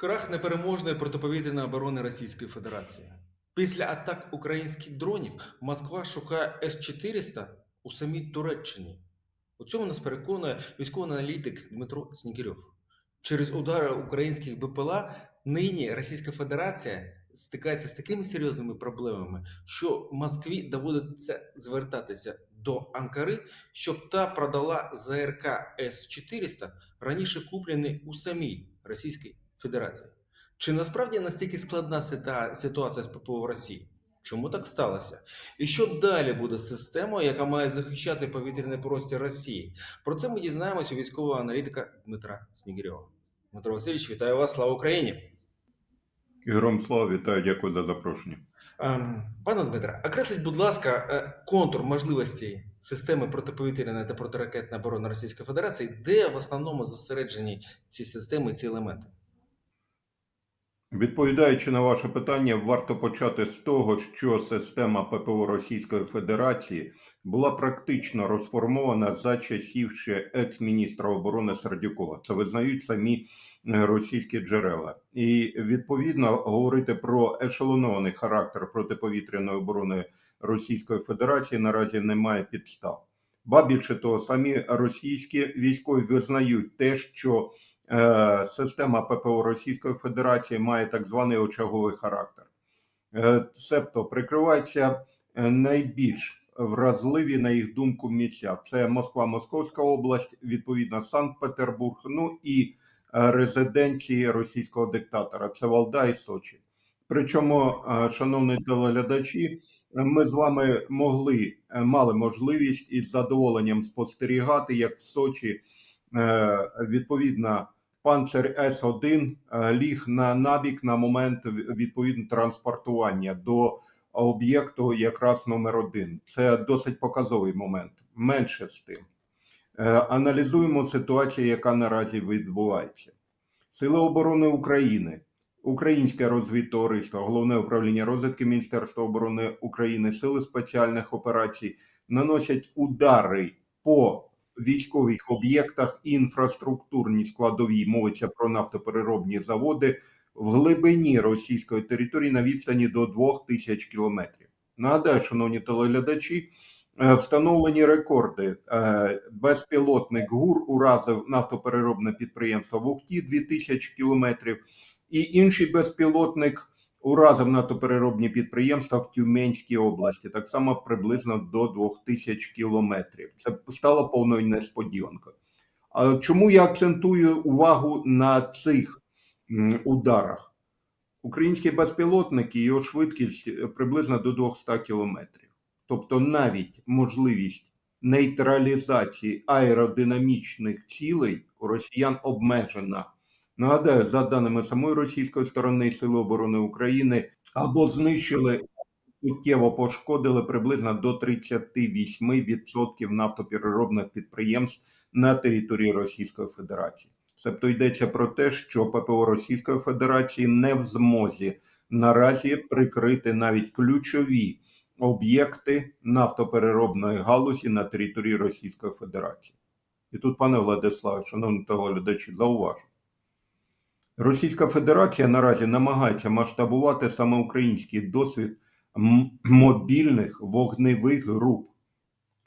Крах непереможної протиповітряної оборони Російської Федерації. Після атак українських дронів Москва шукає С-400 у самій Туреччині. У цьому нас переконує військовий аналітик Дмитро Снігирьов. Через удари українських БПЛА нині Російська Федерація стикається з такими серйозними проблемами, що Москві доводиться звертатися до Анкари, щоб та продала ЗРК С-400 раніше куплені у самій Російській Федерації. Чи насправді настільки складна ситуація з ППО в Росії? Чому так сталося? І що далі буде з системою, яка має захищати повітряний простір Росії? Про це ми дізнаємося у військового аналітика Дмитра Снігирьова. Дмитро Васильович, вітаю вас! Слава Україні! Ігором Слава, вітаю, дякую за запрошення. Ем, Пане Дмитре, окресліть, будь ласка, е, контур можливості системи протиповітряної та протиракетної оборони Російської Федерації, де в основному зосереджені ці системи, ці елементи? Відповідаючи на ваше питання, варто почати з того, що система ППО Російської Федерації була практично розформована за часів ще екс-міністра оборони Сердюкова. Це визнають самі е, російські джерела. І відповідно говорити про ешелонований характер протиповітряної оборони Російської Федерації наразі немає підстав. Ба більше того, самі російські військові визнають те, що система ППО Російської Федерації має так званий очаговий характер. Е, Себто прикриваються е, найбільш вразливі, на їх думку, місця. Це Москва, Московська область, відповідно Санкт-Петербург, ну і е, резиденції російського диктатора. Це Валда і Сочі. Причому, е, шановні телеглядачі, ми з вами могли е, мали можливість із задоволенням спостерігати, як в Сочі е, панцир С-1 е, ліг на набік на момент відповідно транспортування до об'єкту якраз номер один. Це досить показовий момент. Менше з тим. Е, Аналізуємо ситуацію, яка наразі відбувається. Сили оборони України, Українське розвідтовариство, Головне управління розвідки Міністерства оборони України, Сили спеціальних операцій наносять удари по військових об'єктах і інфраструктурній складовій мовиться про нафтопереробні заводи в глибині російської території на відстані до 2000 кілометрів. Нагадаю, шановні телеглядачі, е, встановлені рекорди. Е, Безпілотник ГУР уразив нафтопереробне підприємство в Ухті 2000 кілометрів, і інший безпілотник уразив нафтопереробні підприємства в Тюменській області, так само приблизно до 2000 кілометрів. Це стало повною несподіванкою. А чому я акцентую увагу на цих ударах? Українські безпілотники, його швидкість е, приблизно до 200 кілометрів. Тобто навіть можливість нейтралізації аеродинамічних цілей у росіян обмежена. Нагадаю, за даними самої російської сторони, Сили оборони України або знищили суттєво пошкодили приблизно до 38% нафтопереробних підприємств на території Російської Федерації. Тобто йдеться про те, що ППО Російської Федерації не в змозі наразі прикрити навіть ключові об'єкти нафтопереробної галузі на території Російської Федерації. І тут, пане Владиславе, шановні телеглядачі, зауважу. Російська Федерація наразі намагається масштабувати саме український досвід мобільних вогневих груп.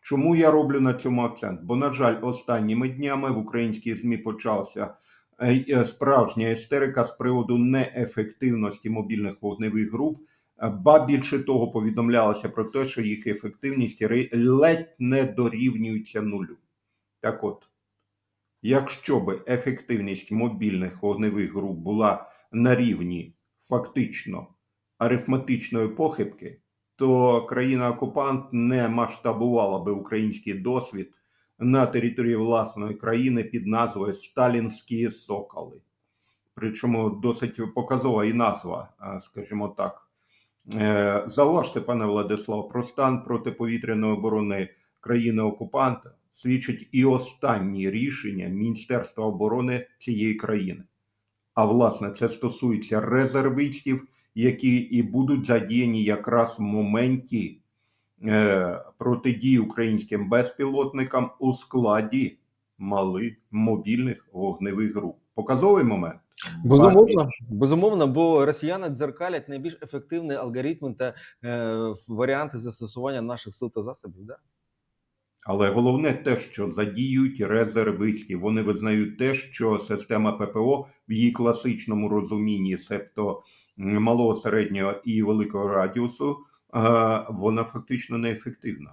Чому я роблю на цьому акцент? Бо, на жаль, останніми днями в українській ЗМІ почався е, е, справжня істерика з приводу неефективності мобільних вогневих груп. Е, Ба більше того, повідомлялося про те, що їх ефективність ледь не дорівнюється нулю. Так от, якщо би ефективність мобільних вогневих груп була на рівні фактично арифметичної похибки, то країна-окупант не масштабувала би український досвід на території власної країни під назвою Сталінські соколи. Причому досить показова і назва, скажімо так. Е, Зауважте, пане Владислав, про стан протиповітряної оборони країни-окупанта свідчить і останні рішення Міністерства оборони цієї країни. А власне, це стосується резервистів, які і будуть задіяні якраз в моменті е, протидії українським безпілотникам у складі малих мобільних вогневих груп. Показовий момент. Безумовно, безумовно, бо росіяни дзеркалять найбільш ефективні алгоритми та е, варіанти застосування наших сил та засобів. Да? Але головне те, що задіють резервистів. Вони визнають те, що система ППО в її класичному розумінні, себто малого, середнього і великого радіусу, е, вона фактично неефективна.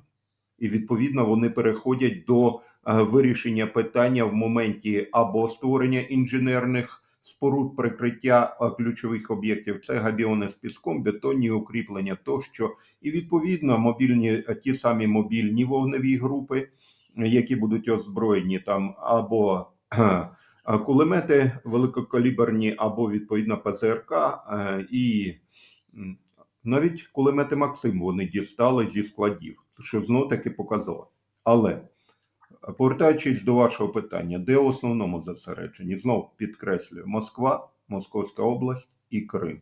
І відповідно вони переходять до е, вирішення питання в моменті або створення інженерних споруд прикриття е, ключових об'єктів. Це габіони з піском, бетонні укріплення тощо. І відповідно мобільні ті самі мобільні вогневі групи, які будуть озброєні там або кулемети великокаліберні, або відповідно ПЗРК, е, і навіть кулемети Максим вони дістали зі складів, що знов таки показало. Але повертаючись до вашого питання, де в основному зосереджені? Знов підкреслюю: Москва, Московська область і Крим.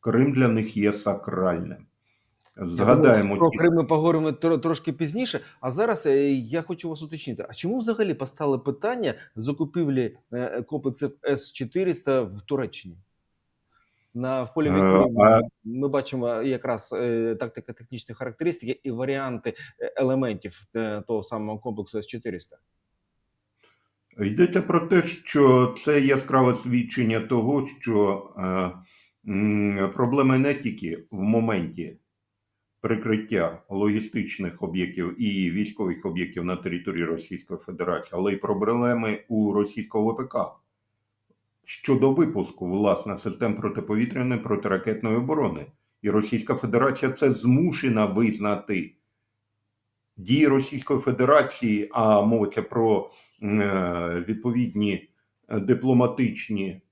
Крим для них є сакральним. Згадаємо про Крим ми поговоримо трошки пізніше. А зараз е, я хочу вас уточнити: а чому взагалі постало питання закупівлі комплексів С-400 в Туреччині? На в полі Е, ми бачимо якраз е, тактико-технічні характеристики і варіанти елементів того самого комплексу С-400. Йдеться про те, що це яскраве свідчення того, що е, проблеми не тільки в моменті прикриття логістичних об'єктів і військових об'єктів на території Російської Федерації, але й проблеми у російського ВПК щодо випуску власне систем протиповітряної протиракетної оборони. І Російська Федерація це змушена визнати. Дії Російської Федерації, а мовиться про е, відповідні е, дипломатичні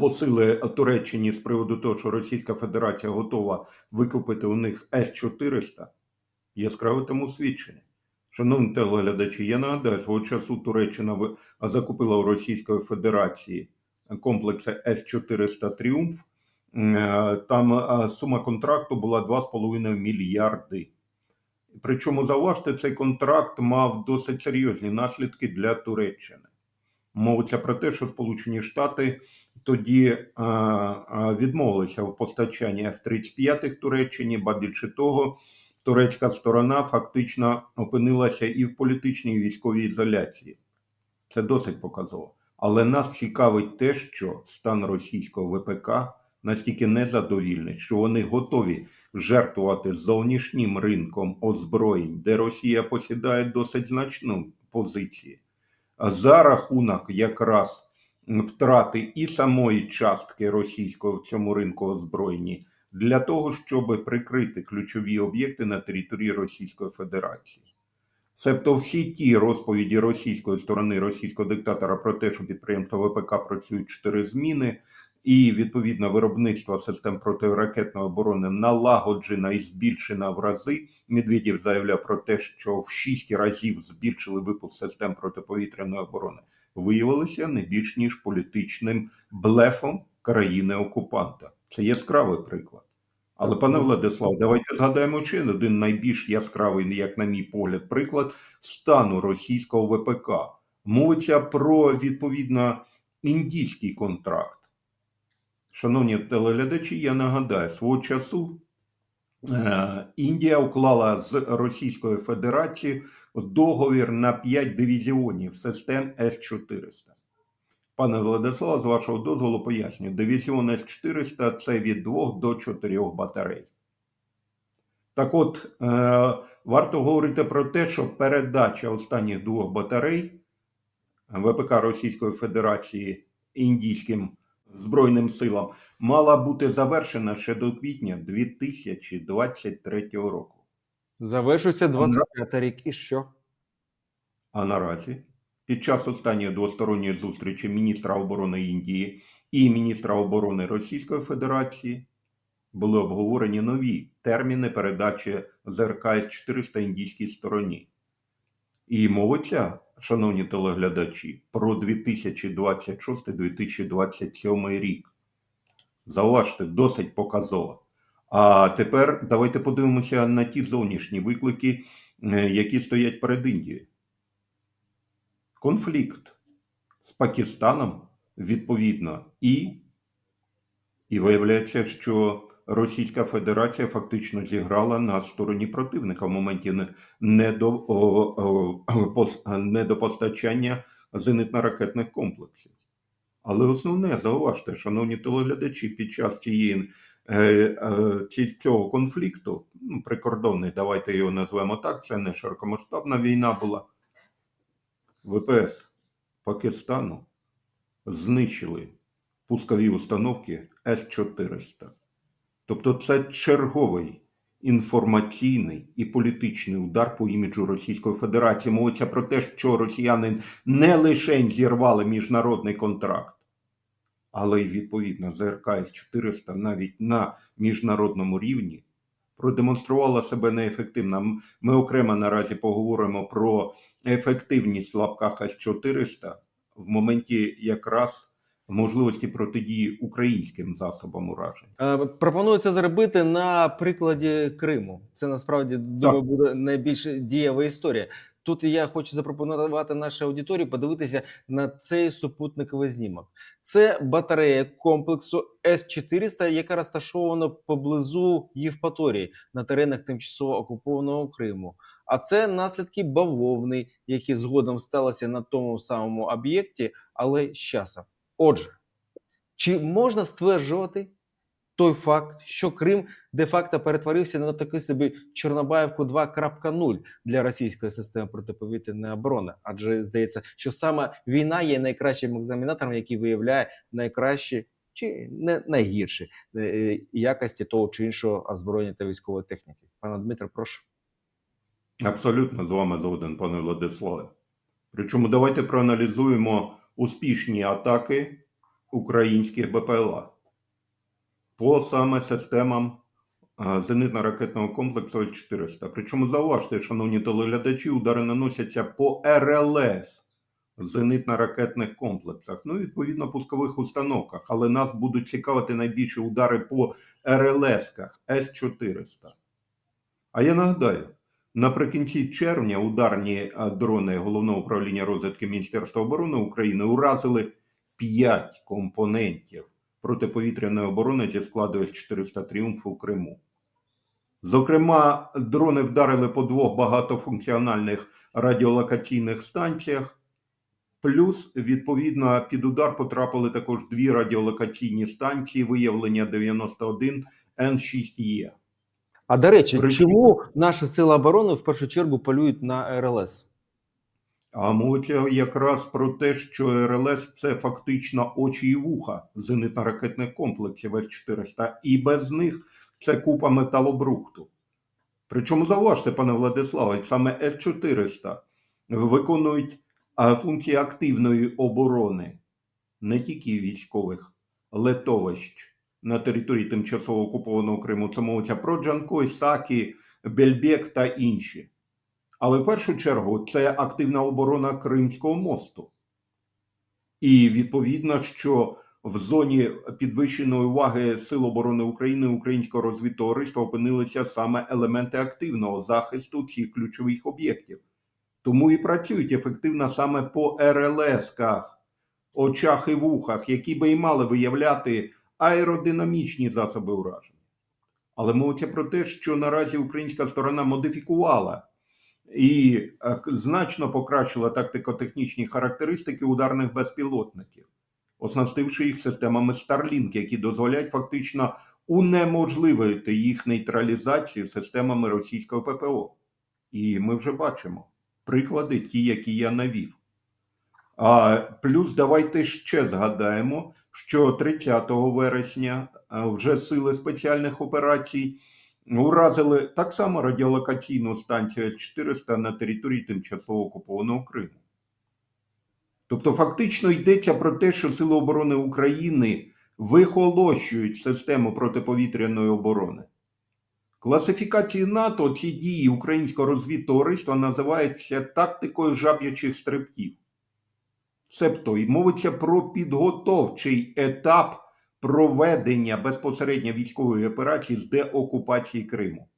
посили Туреччині з приводу того, що Російська Федерація готова викупити у них С-400, яскраве тому свідчення. Шановні телеглядачі, я нагадаю, свого часу Туреччина закупила у Російської Федерації комплекси С-400 Тріумф. Е, Там е, сума контракту була 2,5 мільярди. Причому зауважте, цей контракт мав досить серйозні наслідки для Туреччини. Мовиться про те, що Сполучені Штати тоді е, відмовилися в постачанні F-35 Туреччині, ба більше того, турецька сторона фактично опинилася і в політичній і військовій ізоляції. Це досить показово. Але нас цікавить те, що стан російського ВПК настільки незадовільний, що вони готові жертвувати зовнішнім ринком озброєнь, де Росія посідає досить значну позицію, за рахунок якраз втрати і самої частки російського в цьому ринку озброєнні для того, щоб прикрити ключові об'єкти на території Російської Федерації. Себто всі ті розповіді російської сторони, російського диктатора про те, що підприємства ВПК працюють чотири зміни, і відповідно виробництво систем протиракетної оборони налагоджена і збільшена в рази. Медведєв заявляв про те, що в 6 разів збільшили випуск систем протиповітряної оборони. Виявилося не більш ніж політичним блефом країни-окупанта. Це яскравий приклад. Але, пане Владислав, давайте згадаємо ще один найбільш яскравий, як на мій погляд, приклад стану російського ВПК. Мовиться про відповідно індійський контракт. Шановні телеглядачі, я нагадаю, свого часу е, Індія уклала з Російською Федерацією договір на 5 дивізіонів систем С-400. Пане Владислав, з вашого дозволу поясню, дивізіон С-400 це від 2 до 4 батарей. Так от, е, варто говорити про те, що передача останніх двох батарей ВПК Російської Федерації індійським Збройним силам мала бути завершена ще до квітня 2023 року. Завершується 25 рік. І що? А наразі, під час останньої двосторонньої зустрічі міністра оборони Індії і міністра оборони Російської Федерації були обговорені нові терміни передачі ЗРК С-400 індійській стороні. І мовиться, шановні телеглядачі, про 2026-2027 рік. Зауважте, досить показово. А тепер давайте подивимося на ті зовнішні виклики, е, які стоять перед Індією. Конфлікт з Пакистаном відповідно і, і виявляється, що Російська Федерація фактично зіграла на стороні противника в моменті недопостачання зенитно-ракетних комплексів. Але основне, зауважте, шановні телеглядачі, під час цієї, е, е, цього конфлікту, ну, прикордонний, давайте його назвемо так, це не широкомасштабна війна була. ВПС Пакистану знищили пускові установки С-400. Тобто це черговий інформаційний і політичний удар по іміджу Російської Федерації. Мовиться про те, що росіяни не лише зірвали міжнародний контракт, але й відповідно ЗРК С-400 навіть на міжнародному рівні продемонструвала себе неефективно. Ми окремо наразі поговоримо про ефективність в лапках С-400 в моменті якраз можливості протидії українським засобам ураження. пропонується Пропоную це зробити на прикладі Криму. Це насправді думаю буде найбільш дієва історія. Тут я хочу запропонувати нашій аудиторії подивитися на цей супутниковий знімок. Це батарея комплексу С-400, яка розташована поблизу Євпаторії на теренах тимчасово окупованого Криму. А це наслідки бавовни, які згодом сталися на тому самому об'єкті, але з часом. Отже, чи можна стверджувати той факт, що Крим де-факто перетворився на такий собі Чорнобаївку 2.0 для російської системи протиповітряної оборони? Адже здається, що саме війна є найкращим екзаменатором, який виявляє найкращі чи не найгірші е, якості того чи іншого озброєння та військової техніки. Пане Дмитро, прошу. Абсолютно з вами згоден, пане Владиславе. Причому давайте проаналізуємо успішні атаки українських БПЛА по саме системам е, зенитно-ракетного комплексу С-400. Причому зауважте, шановні телеглядачі, удари наносяться по РЛС зенитно-ракетних комплексах, ну і відповідно пускових установках, але нас будуть цікавити найбільше удари по РЛС-ках С-400. А я нагадаю, Наприкінці червня ударні дрони Головного управління розвідки Міністерства оборони України уразили 5 компонентів протиповітряної оборони зі складу С-400 «Тріумф» у Криму. Зокрема, дрони вдарили по двох багатофункціональних радіолокаційних станціях, плюс, відповідно, під удар потрапили також дві радіолокаційні станції виявлення 91 Н6Е. А до речі, Причому- чому наші сили оборони в першу чергу полюють на РЛС? А мовиться якраз про те, що РЛС це фактично очі і вуха зенитно-ракетних комплексів С-400, і без них це купа металобрухту. Причому зауважте, пане Владиславе, саме С-400 виконують функції активної оборони не тільки військових летовищ на території тимчасово окупованого Криму. Це мовиться про Джанкой, Сакі, Бельбек та інші. Але в першу чергу це активна оборона Кримського мосту. І відповідно, що в зоні підвищеної уваги Сил оборони України українського розвідтовариства опинилися саме елементи активного захисту цих ключових об'єктів. Тому і працюють ефективно саме по РЛС-ках, очах і вухах, які би і мали виявляти аеродинамічні засоби ураження. Але мовиться про те, що наразі українська сторона модифікувала і е, значно покращила тактико-технічні характеристики ударних безпілотників, оснастивши їх системами Starlink, які дозволяють фактично унеможливити їх нейтралізацію системами російського ППО. І ми вже бачимо приклади, ті, які я навів. А, плюс давайте ще згадаємо, що 30 вересня вже сили спеціальних операцій уразили так само радіолокаційну станцію С-400 на території тимчасово окупованого Криму. Тобто, фактично йдеться про те, що Сили оборони України вихолощують систему протиповітряної оборони. Класифікації НАТО ці дії українського розвідтовариства називаються тактикою жаб'ячих стрибків. Себто й мовиться про підготовчий етап проведення безпосередньо військової операції з деокупації Криму.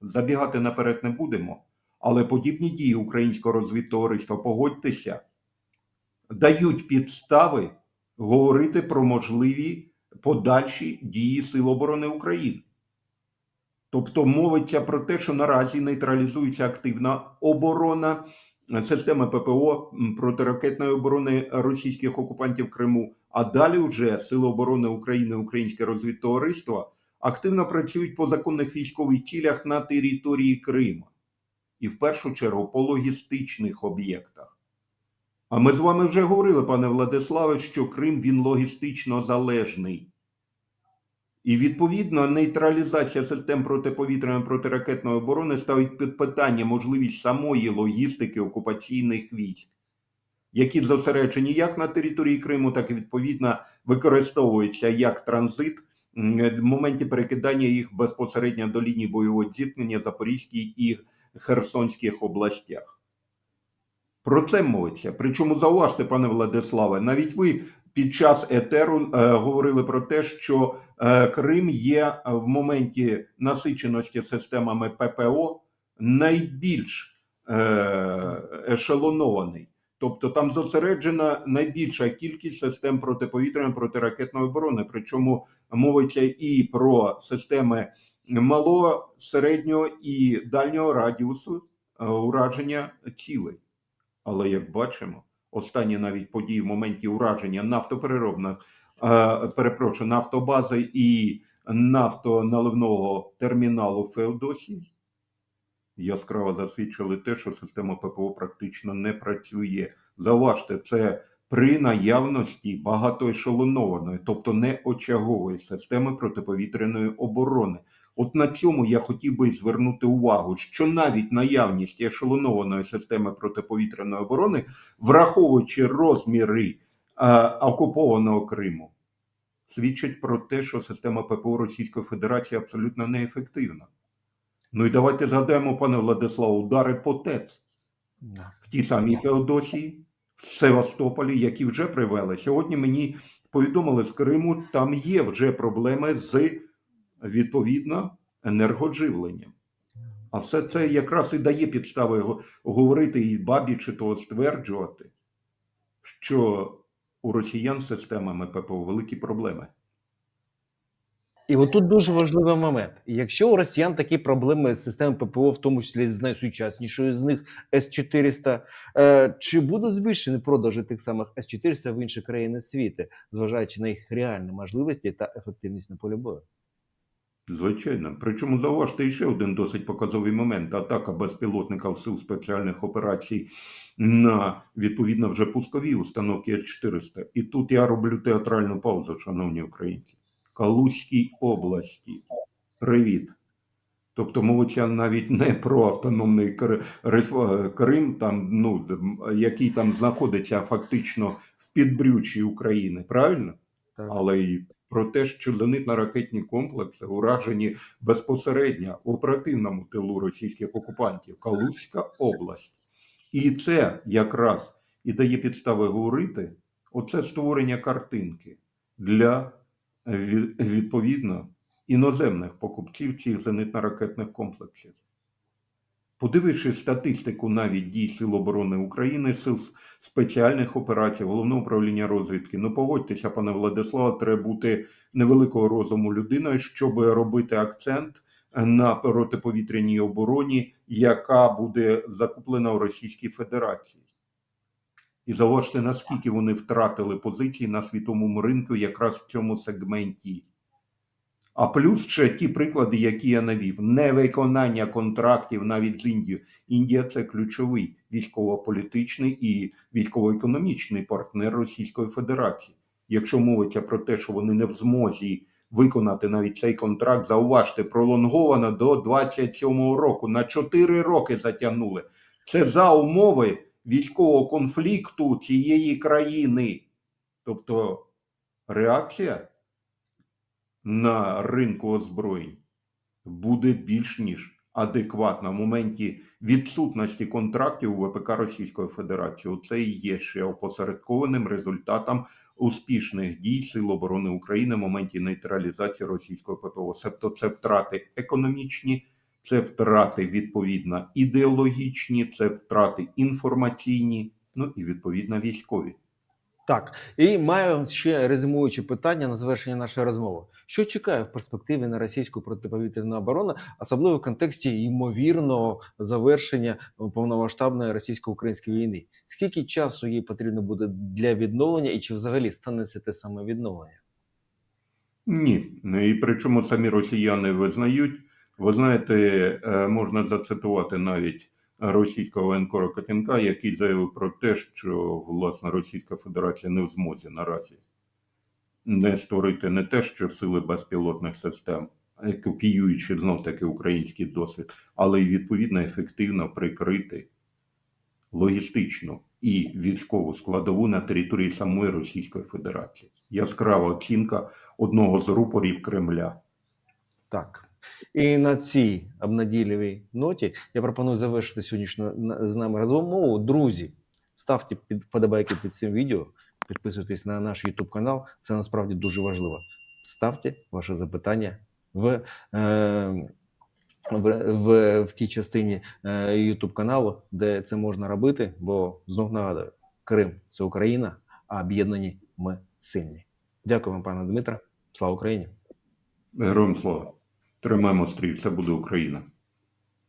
Забігати наперед не будемо, але подібні дії українського розвідтовариства, погодьтеся, дають підстави говорити про можливі подальші дії Сил оборони України. Тобто мовиться про те, що наразі нейтралізується активна оборона е, системи ППО протиракетної оборони російських окупантів Криму. А далі вже Сили оборони України, Українське розвідтовариство активно працюють по законних військових цілях на території Криму. І в першу чергу по логістичних об'єктах. А ми з вами вже говорили, пане Владиславе, що Крим він логістично залежний. І відповідно нейтралізація систем протиповітряної протиракетної оборони ставить під питання можливість самої логістики окупаційних військ, які зосереджені як на території Криму, так і відповідно використовуються як транзит в моменті перекидання їх безпосередньо до лінії бойового зіткнення Запорізькій і Херсонських областях. Про це мовиться. Причому зауважте, пане Владиславе, навіть ви під час етеру е, говорили про те, що е, Крим є в моменті насиченості системами ППО найбільш е, ешелонований. Тобто там зосереджена найбільша кількість систем протиповітряної протиракетної оборони. Причому мовиться і про системи малого, середнього і дальнього радіусу е, ураження цілей. Але як бачимо, останні навіть події в моменті ураження нафтопереробних, е, перепрошую, нафтобази і нафтоналивного терміналу Феодосії яскраво засвідчили те, що система ППО практично не працює. Зауважте, це при наявності багатоешелонованої, тобто не очагової системи протиповітряної оборони. От на цьому я хотів би звернути увагу, що навіть наявність ешелонованої системи протиповітряної оборони, враховуючи розміри е, окупованого Криму, свідчить про те, що система ППО Російської Федерації абсолютно неефективна. Ну і давайте згадаємо, пане Владиславе, удари по ТЕЦ в тій самій Феодосії, в Севастополі, які вже привели. Сьогодні мені повідомили з Криму, там є вже проблеми з відповідно енергодживленням. А все це якраз і дає підстави говорити і бабі чи то стверджувати, що у росіян з системами ППО великі проблеми. І отут дуже важливий момент. Якщо у росіян такі проблеми з системою ППО, в тому числі з найсучаснішою з них С-400, е, чи буде збільшений продажі тих самих С-400 в інші країни світу, зважаючи на їх реальні можливості та ефективність на полі бою? Звичайно. Причому зауважте ще один досить показовий момент: атака безпілотника сил спеціальних операцій на відповідно вже пускові установки С-400. І тут я роблю театральну паузу, шановні українці. Калузькій області. Привіт. Тобто мовиться навіть не про автономний Крим, там, ну, який там знаходиться фактично в підбрюччі України, правильно? Так. але й про те, що зенитно-ракетні комплекси уражені безпосередньо в оперативному тилу російських окупантів Калузька область. І це якраз і дає підстави говорити оце створення картинки для е, відповідно іноземних покупців цих зенитно-ракетних комплексів. Подививши статистику навіть дій Сил оборони України, сил спеціальних операцій, головного управління розвідки, ну погодьтеся, пане Владиславе, треба бути невеликого розуму людиною, щоб робити акцент на протиповітряній обороні, яка буде закуплена у Російській Федерації. І зауважте, наскільки вони втратили позиції на світовому ринку якраз в цьому сегменті. А плюс ще ті приклади, які я навів: невиконання контрактів навіть з Індією. Індія це ключовий військово-політичний і військово-економічний партнер Російської Федерації. Якщо мовиться про те, що вони не в змозі виконати навіть цей контракт, зауважте, пролонговано до 27-го року. На 4 роки затягнули. Це за умови військового конфлікту цієї країни. Тобто реакція на ринку озброєнь буде більш ніж адекватна в моменті відсутності контрактів у ВПК Російської Федерації. Це і є ще опосередкованим результатом успішних дій Сил оборони України в моменті нейтралізації російського ППО. Тобто це втрати економічні, це втрати відповідно ідеологічні, це втрати інформаційні, ну і відповідно військові. Так, і маю ще резюмуючі питання на завершення нашої розмови. Що чекає в перспективі на російську протиповітряну оборону, особливо в контексті ймовірного завершення повномасштабної російсько-української війни? Скільки часу їй потрібно буде для відновлення, і чи взагалі станеться те саме відновлення? Ні. І причому самі росіяни визнають. Ви знаєте, е, можна зацитувати навіть російського воєнкора Котенка, який заявив про те, що власне Російська Федерація не в змозі наразі не створити не те, що сили безпілотних систем, копіюючи знов таки український досвід, але й відповідно ефективно прикрити логістичну і військову складову на території самої Російської Федерації. Яскрава оцінка одного з рупорів Кремля. Так. І на цій обнадійливій ноті я пропоную завершити сьогоднішню з нами розмову. Друзі, ставте вподобайки під цим відео, підписуйтесь на наш YouTube канал. Це насправді дуже важливо. Ставте ваше запитання в, е, в, в, в тій частині е, YouTube каналу, де це можна робити. Бо знов нагадую, Крим це Україна, а об'єднані ми сильні. Дякую вам, пане Дмитре. Слава Україні! Героям слава! Тримаємо стрій, це буде Україна.